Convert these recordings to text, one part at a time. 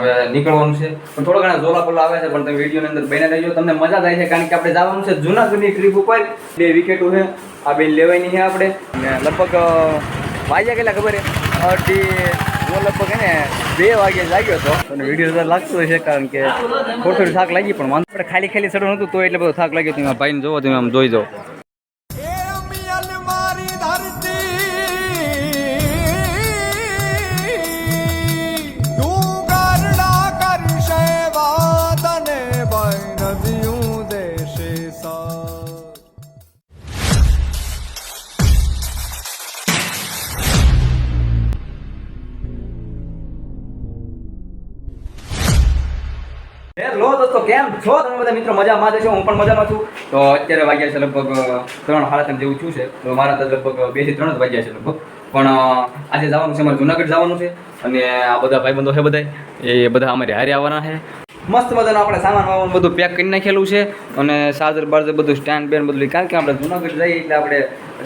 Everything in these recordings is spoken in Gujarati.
હવે નીકળવાનું છે. પણ થોડા ઘણા ઝોલા પોલા આવે છે, પણ તમે વિડીયોની અંદર બને રહેજો. તમને મજા થાય છે, કારણ કે આપણે જવાનું છે જૂનાગઢની ટ્રીપ ઉપર. બે વિકેટો છે. આ બે લેવાની છે આપણે. લગભગ વાગ્યા કેટલા ખબર અઢી લગભગ હે ને, બે વાગે જાગ્યો હતો. અને વીડિયો લાગતો હશે, કારણ કે થોડું થોડું થાક લાગી પણ વાંધો. ખાલી ખાલી ચડવાનું હતું, તો એટલે બધો થાક લાગ્યો. તમે ભાઈને જોવો, તમે આમ જોઈ જાઓ. કેમ છો તમે બધા મિત્રો, મજામાં જ છો હું પણ મજામાં છું. તો અત્યારે વાગ્યા છે લગભગ ત્રણ સાડા ત્રણ જેવું થયું છે. તો મારા તો લગભગ બેથી ત્રણ જ વાગ્યા છે લગભગ. પણ આજે જવાનું છે, અમારે જુનાગઢ જવાનું છે. અને આ બધા ભાઈબંધો છે બધા એ બધા અમારે હારે આવવાના છે. મસ્ત બધાનો આપણે સામાન વામાન બધું પેક કરી નાખેલું છે. અને ચાર્જર બાર્જર બધું સ્ટેન્ડ બેન બધું કારણ કે આપણે જુનાગઢ જઈએ એટલે આપણે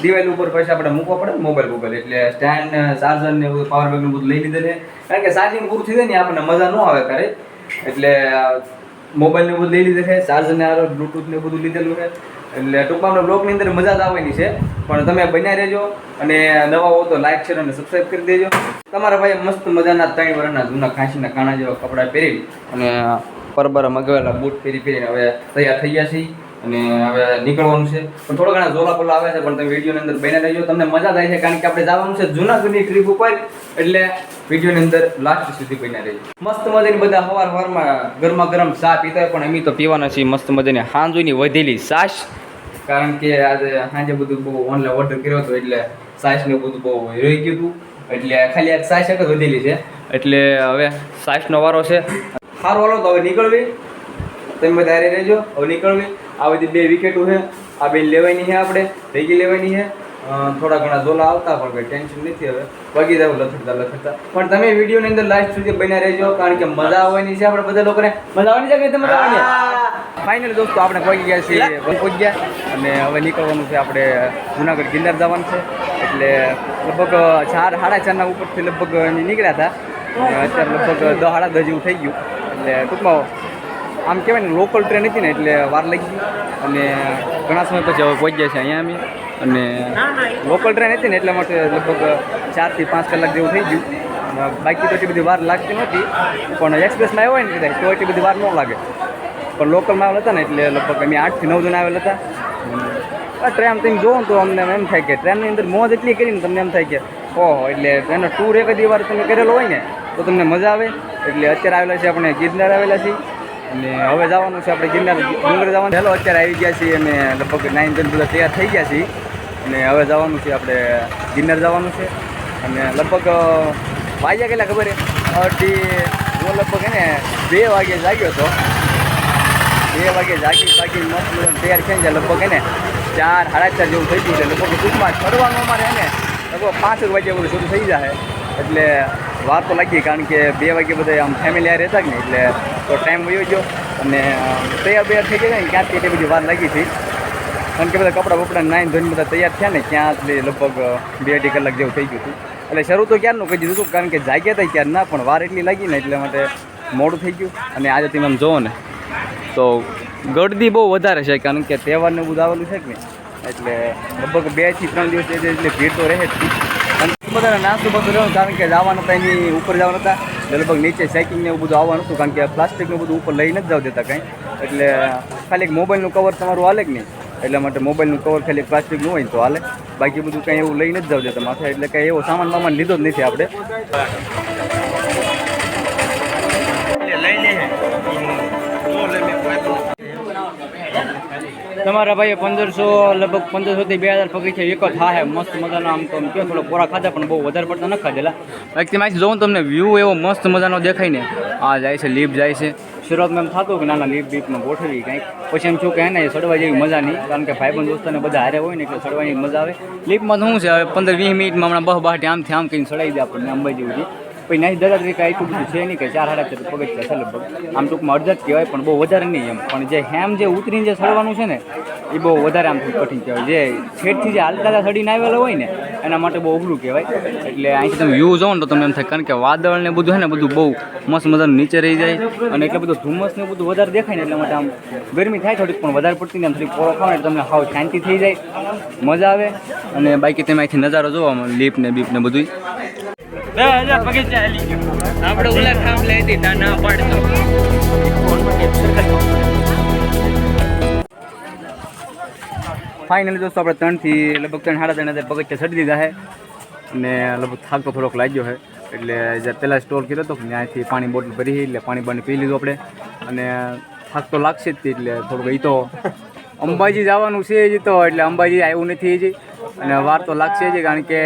દિવાલ ઉપર પૈસા આપણે મૂકવા પડે મોબાઈલ મોબાઈલ એટલે સ્ટેન્ડ ચાર્જર ને બધું પાવર બેંક બધું લઈ લીધેલ છે. કારણ કે ચાર્જિંગ પૂરું થઈ જાય ને આપણને મજા ન આવે કરે એટલે મોબાઈલ ને બધું લઈ લીધે છે ચાર્જર ને આ બ્લૂટૂથ ને બધું લીધેલું છે. એટલે ટૂંકમાં બ્લોગની અંદર મજા જ આવવાની છે, પણ તમે બન્યા રહેજો અને નવા હો તો લાઈક શેર અને સબસ્ક્રાઈબ કરી દેજો. તમારા ભાઈ મસ્ત મજાના ત્રણ વર્ષના જૂના ખાંસીના કાણા જેવા કપડાં પહેરી અને પરબરા મગાવેલા બૂટ પહેરી પહેરીને હવે તૈયાર થઈ ગયા છીએ. અને હવે નીકળવાનું છે. પણ થોડા ઘણા ઝોલા પોલા આવે છે, પણ તમે વિડીયોની અંદર બન્યા રહેજો. તમને મજા થાય છે, કારણ કે આપણે જવાનું છે જૂનાગઢની ટ્રીપ ઉપર. એટલે વિડીયોની અંદર લાસ્ટ સુધી બન્યા રહીએ મસ્ત મજાની બધા સવાર હવારમાં ગરમા ગરમ ચા પીતા હોય, પણ અમે તો પીવાના છીએ મસ્ત મજાની હાંજોની વધેલી સાસ. કારણ કે આજે સાંજે બધું બહુ ઓનલાઈન ઓર્ડર કર્યો હતો, એટલે સાસને બધું બહુ રહી ગયું હતું. એટલે ખાલી એક સાસ એક જ વધેલી છે. એટલે હવે સાસનો વારો છે. સારો હાલો તો હવે નીકળવી. તમે બધા રહેજો. હવે નીકળવી. આ બધી બે વિકેટો છે. આ બે લેવાની છે આપણે ભેગી લેવાની છે. થોડા ઘણા ઝોલા આવતા પણ કંઈ ટેન્શન નથી હવે. વગી જાવ લથડતા લથડતા. પણ તમે વિડીયોની અંદર લાસ્ટ સુધી બન્યા રહેજો કારણ કે મજા આવવાની છે આપણે બધા લોકોને. મજા આવવાની છે કે તમે ફાઇનલ દોસ્તો આપણે પહોંચી ગયા છીએ પહોંચી ગયા અને હવે નીકળવાનું છે આપણે જુનાગઢ ગિરનાર જવાનું છે. એટલે લગભગ ચાર સાડા ચારના ઉપરથી લગભગ નીકળ્યા હતા. અને અત્યારે લગભગ દહાડા દહ જેવું થઈ ગયું. એટલે ટૂંકમાં આમ કહેવાય ને લોકલ ટ્રેન હતી ને, એટલે વાર લાગી અને ઘણા સમય પછી હવે પહોંચી ગયા છે અહીંયા અમે. અને લોકલ ટ્રેન હતી ને, એટલા માટે લગભગ ચારથી પાંચ કલાક જેવું થઈ ગયું. બાકી તો એટલી બધી વાર લાગતી નહોતી. પણ એક્સપ્રેસમાં આવ્યો હોય ને, કદાચ, તો એટલી બધી વાર ન લાગે. પણ લોકલમાં આવેલા હતા ને, એટલે લગભગ અમે આઠથી નવ જણા આવેલા હતા. ટ્રેન તમે જોવો તો અમને એમ થાય કે ટ્રેનની અંદર મોજ એટલી કરીને તમને એમ થાય કે, ઓહો, એટલે ટ્રેનનો ટૂર એક વાર તમે કરેલો હોય ને, તો તમને મજા આવે. એટલે અત્યારે આવેલા છે આપણે ગિરનાર આવેલા છીએ. અને હવે જવાનું છે આપણે ગિરનાર ડુંગર જવાનું. હેલો, અત્યારે આવી ગયા છીએ અને લગભગ નાઇન ટેન બધા તૈયાર થઈ ગયા છીએ. અને હવે જવાનું છે આપણે ગિરનાર જવાનું છે. અને લગભગ વાગ્યા કેટલા ખબર અઢી હું લગભગ એને બે વાગે જાગ્યો હતો. બે વાગે જાગી બાકી મસ્ત તૈયાર થઈ જાય લગભગ એને ચાર, સાડા ચાર જેવું થઈ ગયું છે. લગભગ ટૂંકમાં ફરવાનું અમારે એને લગભગ પાંચ વાગે બધું શરૂ થઈ જાય એટલે વાર તો લાગી, કારણ કે બે વાગે બધા આમ ફેમિલી આ રહેતા જ ને એટલે તો ટાઈમ વયો ગયો અને તૈયાર બૈયાર થઈ ગયા ને ક્યાંથી એટલી બધી વાર લાગી હતી. કારણ કે બધા કપડાં બપડા નાઈન ધોઈને બધા તૈયાર થયા ને ક્યાં એટલે લગભગ બે અઢી કલાક જેવું થઈ ગયું હતું. એટલે શરૂ તો ક્યારનું કહી દીધું હતું, કારણ કે જાગ્યા હતા ક્યારે ના, પણ વાર એટલી લાગી ને એટલે માટે મોડું થઈ ગયું. અને આજે તમે આમ જોવો ને, તો ગળદી બહુ વધારે છે, કારણ કે તહેવારને બધું આવેલું છે કે એટલે લગભગ બેથી ત્રણ દિવસ એટલે ભીડ તો રહે જ અને બધાને નાસ્તો બધું રહ્યો કારણ કે જવાનું હતા એની ઉપર જવાના હતા. લગભગ નીચે સાયકલિંગ ને એવું બધું આવવાનું હતું, કારણ કે પ્લાસ્ટિકનું બધું ઉપર લઈ નથી જાવ દેતા કાંઈ. એટલે ખાલી મોબાઈલનું કવર તમારું હાલે જ નહીં? એટલા માટે મોબાઈલનું કવર ખાલી પ્લાસ્ટિકનું હોય તો હાલે. બાકી બધું કંઈ એવું લઈ નથી જાવ દેતા માથે, એટલે કંઈ એવો સામાન બામાન લીધો જ નથી આપણે. તમારા ભાઈએ પંદરસો લગભગ પંદરસો થી બે હજાર પગી છે એક જ હા મસ્ત મજાનો આમ તો કયો થોડો પોરા ખાધા પણ બહુ વધારે પડતા ન ખાધેલા બાકી તેમાંથી જોઉં તમને વ્યૂ એવો મસ્ત મજાનો દેખાય ને. આ જાય છે લીપ જાય છે. શરૂઆતમાં એમ થતું કે નાના લીપ બીપમાં ગોઠવી કંઈક. પછી એમ છું કે એને સડવા જેવી મજા નહીં કારણ કે ભાઈબંધ દોસ્તોને બધા હારે હોય ને એટલે સડવાની મજા આવે. લીપમાં તો શું છે હવે પંદર વીસ મિનિટમાં હમણાં બહ બહાટી આમથી આમ કરીને ચડાવી દે આપણને અંબાજી સુધી પછી નહીં દર કાંઈ એટલું બધું છે નહીં કે ચાર સાડા ચાર પગથિયા છે લગભગ. આમ ટૂંકમાં અડધા જ કહેવાય, પણ બહુ વધારે નહીં એમ. પણ જે હેમ જે ઉતરીને જે સડવાનું છે ને, એ બહુ વધારે આમ કઠિન કહેવાય. જે છેડથી જે હાલતા સડીને આવેલા હોય ને, એના માટે બહુ અઘરું કહેવાય. એટલે અહીંથી તમે વ્યૂ જોવો ને તો તમને એમ થાય, કારણ કે વાદળ ને બધું છે ને, બધું બહુ મસ્ત મજાનું નીચે રહી જાય અને એટલે બધું ધુમ્મસ ને બધું વધારે દેખાય ને એટલા માટે આમ ગરમી થાય થોડીક, પણ વધારે પડતી ને આમ થોડીક પોરો ખાવ ને તમને હાવ શાંતિ થઈ જાય. મજા આવે. અને બાકી તમે અહીંથી નજારો જોવા લીપ ને બીપ ને બધું આપણે ઉલા ખામ લઈ હતી ત્યાં ના પાડતો. ફાઇનલી દોસ્તો આપણે ત્રણથી લગભગ ત્રણ સાડા ત્રણ હજાર પગથિયા ચડી દીધા છે. અને લગભગ થાક તો થોડોક લાગ્યો છે. એટલે જે પહેલાં સ્ટોર કર્યો હતો ત્યાંથી પાણી બોટલ ભરી એટલે પાણી બાણી પી લીધું આપણે. અને થાક તો લાગશે જ તે એટલે થોડુંક એ તો અંબાજી જવાનું છે જ તો એટલે અંબાજી આવ્યું નથી હજી. અને વાર તો લાગશે જ કારણ કે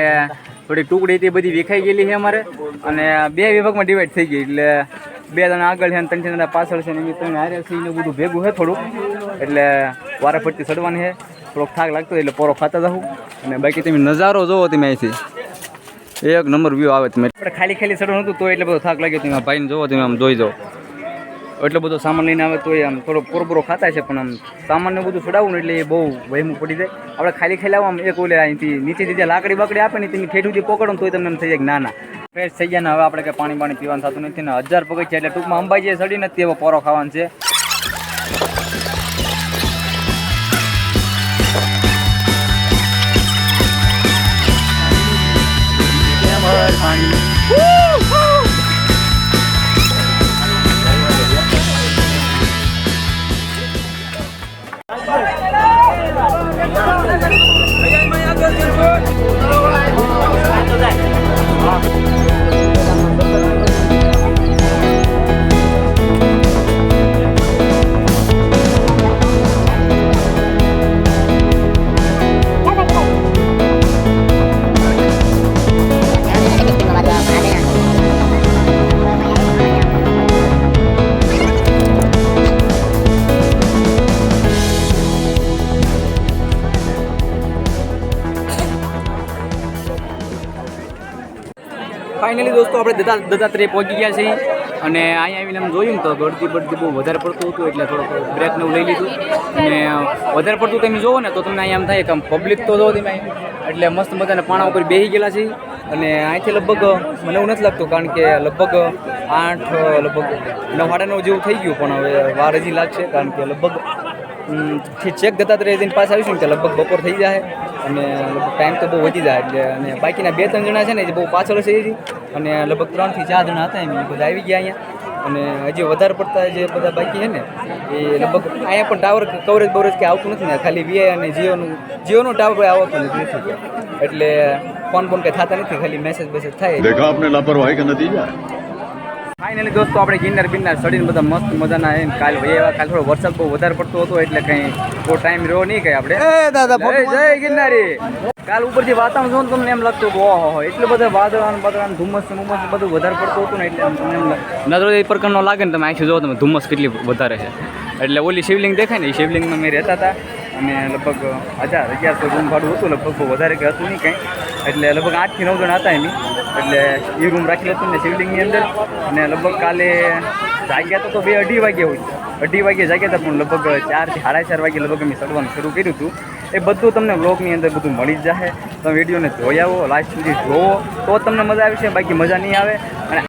થોડી ટુકડી હતી બધી વેખાઈ ગયેલી છે અમારે. અને બે વિભાગમાં ડિવાઈડ થઈ ગઈ. એટલે બે જણા આગળ છે ત્રણ જણા પાછળ છે ને એમ ત્રણ હારે છે, એને બધું ભેગું છે થોડુંક. એટલે વારે ફરતી ચડવાની છે. થોડોક થાક લાગતો એટલે પોરો ખાતા જાઉં. અને બાકી તમે નજારો જોવો તમે અહીંથી. એક નંબર વ્યૂ આવે તમે ખાલી ખાલી ચડવાનું હતું તો એટલે બધો થાક લાગ્યો. તમે ભાઈને જોવો, તમે આમ જોઈ જાઓ. એટલો બધો સામાન લઈને આવે તો આમ થોડો પોરપોરો ખાતા છે, પણ આમ સામાન ને બધું ને એટલે એ બહુ વહેમું પડી જાય. આપણે ખાલી આવો આમ એક ઓલે અહીંથી નીચેથી જે લાકડી બાકડી આપે ને તેની ઠેઠું જે પકડો તો તમને એમ થઈ જાય કે ના ફ્રેશ થઈ ગયા ને હવે આપણે કંઈ પાણી પાણી પીવાનું થતું નથી ને હજાર પગથિયા એટલે ટૂંકમાં અંબાઈ જે સડી નથી, એવો પોરો ખાવાનો છે. Ayan, may agad yun, boy! Tulungan! Tulungan! Finally દોસ્તો આપણે દત્તા દત્તાત્રેય પહોંચી ગયા છીએ અને અહીંયા આવીને આમ જોયું તો ગળતી બળતી બહુ વધારે પડતું હતું એટલે થોડુંક બ્રેકને લઈ લીધું. અને વધારે પડતું તમે જોવો ને તો તમને અહીંયા એમ થાય કે આમ પબ્લિક તો જોવો તમે એટલે મસ્ત મજાના પાણા ઉપર બેસી ગયેલા છે અને અહીંથી લગભગ મને એવું નથી લાગતું કારણ કે લગભગ આઠ, લગભગ નવ, સાડા નવ જેવું થઈ ગયું પણ હવે વાર હજી લાગશે કારણ કે લગભગ ચેક દત્તાત્રેય જઈને પાછા આવીશું ને કે લગભગ બપોર થઈ જાય અને લગભગ ટાઈમ તો બહુ વધી જાય એટલે અને બાકીના બે ત્રણ જણા છે ને એ બહુ પાછળ છે એ અને લગભગ ત્રણથી ચાર જણા હતા એમ બધા આવી ગયા અહીંયા. અને હજી વધારે પડતા જે બધા બાકી છે ને, એ લગભગ અહીંયા પણ ટાવર કવરેજ બવરેજ કે આવતું નથી ને, ખાલી વીઆઈ અને જીઓનું જીઓનું ટાવર આવતું નથી એટલે ફોન ફોન કંઈ થતા નથી, ખાલી મેસેજ બેસેજ થાય આપને લાપરવાહી કે નતીજા ફાઇનલી દોસ્તો આપણે ગિરનાર બિરનાર ચડીને બધા મસ્ત મજાના એને કાલ એવા કાલ થોડો વરસાદ બહુ વધારે પડતો હતો એટલે કંઈ બહુ ટાઈમ રહ્યો નહીં કઈ આપણે. દાદા જય ગિરનારી. કાલ ઉપરથી વાતાવરણ જોઈને તમને એમ લાગતું કે ઓહો એટલું બધા વાદળા બાદળાન ધુમ્મસ મુમ્મસ બધું વધારે પડતું હતું ને એટલે તમને એમ નજરો એ પ્રકારનો લાગે ને તમે અહીંથી જોવો તમે ધુમ્મસ કેટલી વધારે છે. એટલે ઓલી શિવલિંગ દેખાય ને એ શિવલિંગમાં મેં રહેતા હતા. અને લગભગ હજાર, અગિયારસો રૂમ ભાડું હતું, લગભગ બહુ વધારે કે હતું નહીં કંઈ. એટલે લગભગ આઠથી નવ જણ હતા એની. એટલે એ રૂમ રાખેલો હતો ને શિવલિંગની અંદર. અને લગભગ કાલે જાગ્યા તો બે, અઢી વાગે હોય. અઢી વાગે જાગ્યા હતા, પણ લગભગ ચારથી સાડા ચાર વાગે લગભગ અમે ચડવાનું શરૂ કર્યું હતું. એ બધું તમને બ્લોગની અંદર બધું મળી જ જશે તમે વિડીયોને જોઈ આવો, લાસ્ટ સુધી જોવો. તો તમને મજા આવી છે, બાકી મજા નહીં આવે. અને